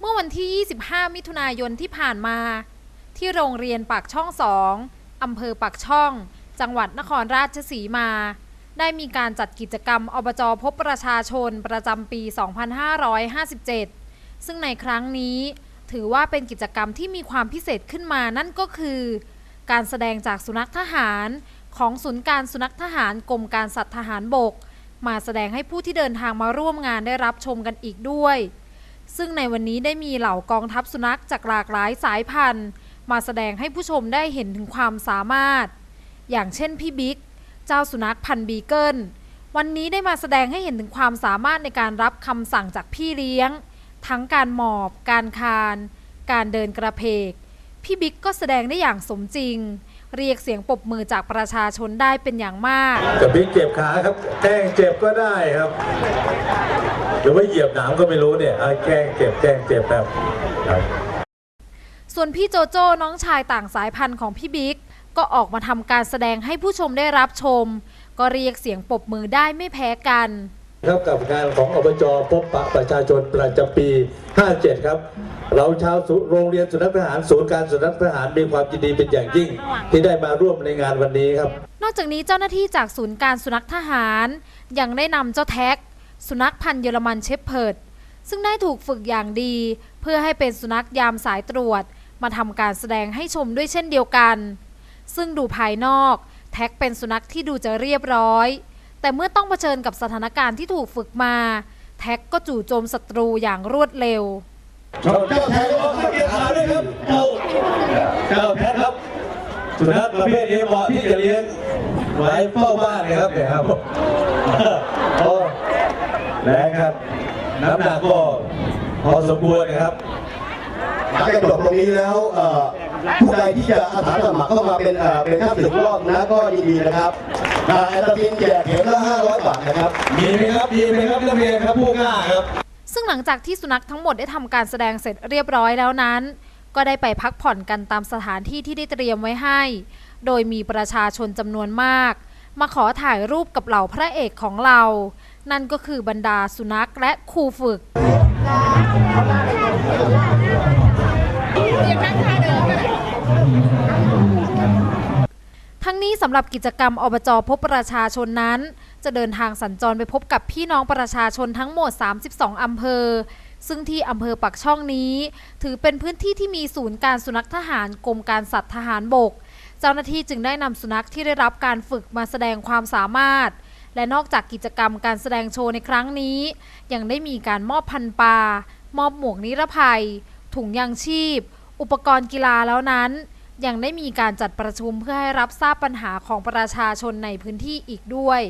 เมื่อวันที่ 25 มิถุนายนที่ผ่านมา ที่โรงเรียนปากช่องสองอำเภอปากช่อง จังหวัดนครราชสีมา ได้มีการจัดกิจกรรมอบจพบประชาชนประจำปี 2557 ซึ่งในครั้งนี้ถือว่าเป็นกิจกรรมที่มีความพิเศษขึ้นมานั่นก็คือ การแสดงจากสุนัขทหารของศูนย์การสุนัขทหารกรมการสัตว์ทหารบก มาแสดงให้ผู้ที่เดินทางมาร่วมงานได้รับชมกันอีกด้วย ซึ่งในวันนี้ได้มีเหล่ากองทัพสุนัขจากหลากหลายสายพันธุ์ มาแสดงให้ผู้ชมได้เห็นถึงความสามารถ อย่างเช่นพี่บิ๊ก เจ้าสุนัขพันธุ์บีเกิล วันนี้ได้มาแสดงให้เห็นถึงความสามารถในการรับคำสั่งจากพี่เลี้ยง ทั้งการหมอบ การคาน การเดินกระเพก พี่บิ๊กก็แสดงได้อย่างสมจริง เรียกเสียงปรบมือจากประชาชนได้เป็นอย่างมากกับพลิกเจ็บขาครับแกล้งเจ็บก็ได้ครับหรือว่าเหยียบหนามก็ไม่รู้เนี่ยอะแกล้งเจ็บแกล้งเจ็บแบบครับส่วนพี่โจโจ้น้องชายต่างสายพันธุ์ของพี่บิ๊กก็ออกมาทำการแสดงให้ผู้ชมได้รับชม ก็เรียกเสียงปรบมือได้ไม่แพ้กัน ครับกับงานของอบจพบปะประชาชนประจำปี 57 ครับ เราชาวโรงเรียนสุนัขทหารศูนย์การสุนัขทหารมีความยินดีเป็นอย่างยิ่ง ที่ได้มาร่วมในงานวันนี้ครับ นอกจากนี้เจ้าหน้าที่จากศูนย์การสุนัขทหาร ยังได้นำเจ้าแท็ก สุนัขพันธุ์เยอรมันเชฟเพิร์ดซึ่งได้ถูกฝึกอย่างดี เพื่อให้เป็นสุนัขยามสายตรวจ มาทำการแสดงให้ชมด้วยเช่นเดียวกัน ซึ่งดูภายนอก แท็กเป็นสุนัขที่ดูจะเรียบร้อย แต่เมื่อต้องเผชิญกับสถานการณ์ที่ถูกฝึกมา แท็กก็จู่โจมศัตรูอย่างรวดเร็ว เจ้าแพทย์ก็เกียรขาด้วยครับ เจ้าเจ้าแพทย์ครับ สุนัขประเภทนี้เหมาะที่จะเลี้ยงไว้เฝ้าบ้านนะครับเนี่ยครับโอ้แรงครับ น้ำหนักก็พอสมควรนะครับหลังจากจบตรงนี้แล้วเอ่อ ผู้ใดที่จะอาสาสมัครเข้ามาเป็นเอ่อเป็นข้าศึกรอบนะก็ยินดีนะครับอ่าแอตาพินแจกเข็มละ500 บาทนะครับ มีไหมครับ มีไหมครับนักเรียนครับผู้กล้าครับ ซึ่งหลังจากที่สุนัขทั้งหมดได้ทำการแสดงเสร็จเรียบร้อยแล้วนั้น ก็ได้ไปพักผ่อนกันตามสถานที่ที่ได้เตรียมไว้ให้ โดยมีประชาชนจำนวนมาก มาขอถ่ายรูปกับเหล่าพระเอกของเรา นั่นก็คือบรรดาสุนัขและครูฝึก ทั้งนี้สำหรับกิจกรรมอบจพบประชาชนนั้น จะเดินทางสัญจรไปพบกับพี่น้องประชาชนทั้งหมด 32 อำเภอ ซึ่งที่อำเภอปักช่องนี้ ถือเป็นพื้นที่ที่มีศูนย์การสุนัขทหารกรมการสัตว์ทหารบก เจ้าหน้าที่จึงได้นำสุนัขที่ได้รับการฝึกมาแสดงความสามารถ และนอกจากกิจกรรมการแสดงโชว์ในครั้งนี้ ยังได้มีการมอบพันปลามอบหมวกนิรภัย ถุงยางชีพ อุปกรณ์กีฬาแล้วนั้น ยังได้มีการจัดประชุมเพื่อให้รับทราบปัญหาของประชาชนในพื้นที่อีกด้วย